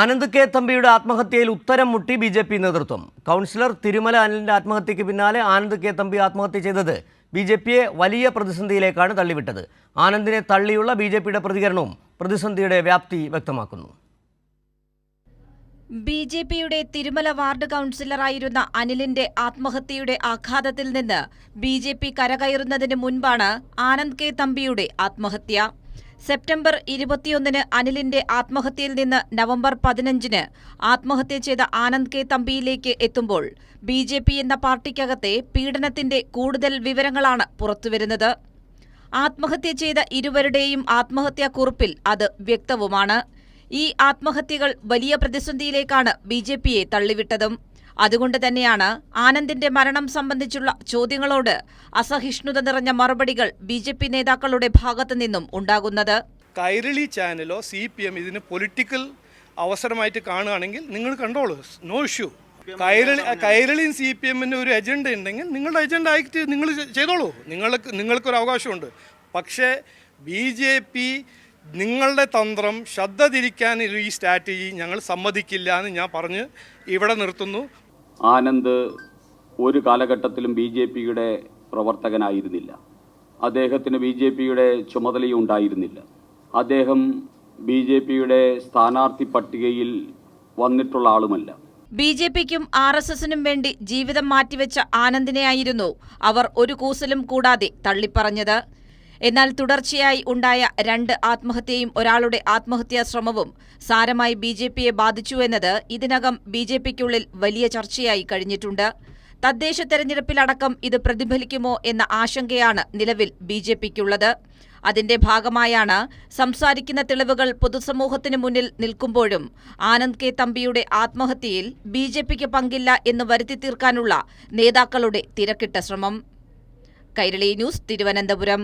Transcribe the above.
Anand K തമ്പിയുടെ ആത്മഹത്യയിൽ ഉത്തരം മുട്ടി ബി ജെ പി നേതൃത്വം. കൗൺസിലർ തിരുമല അനിലിന്റെ ആത്മഹത്യയ്ക്ക് പിന്നാലെ ആനന്ദ് കെ തമ്പി ആത്മഹത്യ ചെയ്തത് ബി ജെ പിയെ വലിയ പ്രതിസന്ധിയിലേക്കാണ് തള്ളിവിട്ടത്. ആനന്ദിനെ തള്ളിയുള്ള ബി ജെ പിയുടെ പ്രതികരണവും പ്രതിസന്ധിയുടെ വ്യാപ്തി വ്യക്തമാക്കുന്നു. ബി ജെ പിയുടെ തിരുമല വാർഡ് കൗൺസിലറായിരുന്ന അനിലിന്റെ ആത്മഹത്യയുടെ ആഘാതത്തിൽ നിന്ന് ബി ജെ പി കരകയറുന്നതിന് മുൻപാണ് ആനന്ദ് കെ തമ്പിയുടെ ആത്മഹത്യ. സെപ്റ്റംബർ ഇരുപത്തിയൊന്നിന് അനിലിന്റെ ആത്മഹത്യയിൽ നിന്ന് നവംബർ പതിനഞ്ചിന് ആത്മഹത്യ ചെയ്ത ആനന്ദ് കെ. തമ്പിയിലേക്ക് എത്തുമ്പോൾ ബി ജെ പി എന്ന പാർട്ടിക്കകത്തെ പീഡനത്തിന്റെ കൂടുതൽ വിവരങ്ങളാണ് പുറത്തുവരുന്നത്. ആത്മഹത്യ ചെയ്ത ഇരുവരുടെയും ആത്മഹത്യാക്കുറിപ്പിൽ അത് വ്യക്തവുമാണ്. ഈ ആത്മഹത്യകൾ വലിയ പ്രതിസന്ധിയിലേക്കാണ് ബി ജെ പിയെ തള്ളിവിട്ടതും. അതുകൊണ്ട് തന്നെയാണ് ആനന്ദിന്റെ മരണം സംബന്ധിച്ചുള്ള ചോദ്യങ്ങളോട് അസഹിഷ്ണുത നിറഞ്ഞ മറുപടികൾ ബി ജെ പി നേതാക്കളുടെ ഭാഗത്തു നിന്നും ഉണ്ടാകുന്നത്. കൈരളി ചാനലോ സി പി എം ഇതിന് പൊളിറ്റിക്കൽ അവസരമായിട്ട് കാണുകയാണെങ്കിൽ നിങ്ങൾ കണ്ടോളൂ നോ ഇഷ്യൂ. കൈരളി കൈരളിയും സി പി എമ്മിന്റെ ഒരു അജണ്ട ഉണ്ടെങ്കിൽ നിങ്ങളുടെ അജണ്ട ആയിട്ട് നിങ്ങൾ ചെയ്തോളൂ. നിങ്ങൾക്ക് നിങ്ങൾക്കൊരു അവകാശമുണ്ട്. പക്ഷേ ബി ജെ പി നിങ്ങളുടെ തന്ത്രം ശ്രദ്ധ തിരിക്കാൻ ഈ സ്ട്രാറ്റജി ഞങ്ങൾ സമ്മതിക്കില്ല എന്ന് ഞാൻ പറഞ്ഞ് ഇവിടെ നിർത്തുന്നു. ആനന്ദ് ഒരു കാലഘട്ടത്തിലും ബി ജെ പിയുടെ പ്രവർത്തകനായിരുന്നില്ല. അദ്ദേഹത്തിന് ബി ജെ പിയുടെ ചുമതലയും ഉണ്ടായിരുന്നില്ല. അദ്ദേഹം ബി ജെ പിയുടെ സ്ഥാനാർത്ഥി പട്ടികയിൽ വന്നിട്ടുള്ള ആളുമല്ല. ബി ജെ പിക്കും ആർ എസ് എസിനും വേണ്ടി ജീവിതം മാറ്റിവെച്ച ആനന്ദിനെയായിരുന്നു അവർ ഒരു കൂസലും കൂടാതെ തള്ളിപ്പറഞ്ഞത്. എന്നാൽ തുടർച്ചയായി ഉണ്ടായ രണ്ട് ആത്മഹത്യയും ഒരാളുടെ ആത്മഹത്യാ ശ്രമവും സാരമായി ബി ജെ പിയെ ബാധിച്ചുവെന്നത് ഇതിനകം ബി ജെ പിക്കുള്ളിൽ വലിയ ചർച്ചയായി കഴിഞ്ഞിട്ടുണ്ട്. തദ്ദേശ തെരഞ്ഞെടുപ്പിലടക്കം ഇത് പ്രതിഫലിക്കുമോ എന്ന ആശങ്കയാണ് നിലവിൽ ബി ജെ പിക്കുള്ളത്. അതിന്റെ ഭാഗമായാണ് സംസാരിക്കുന്ന തെളിവുകൾ പൊതുസമൂഹത്തിന് മുന്നിൽ നിൽക്കുമ്പോഴും ആനന്ദ് കെ തമ്പിയുടെ ആത്മഹത്യയിൽ ബി ജെ പിക്ക് പങ്കില്ല എന്ന് വരുത്തി തീർക്കാനുള്ള നേതാക്കളുടെ തിരക്കിട്ട ശ്രമം. കൈരളി ന്യൂസ് തിരുവനന്തപുരം.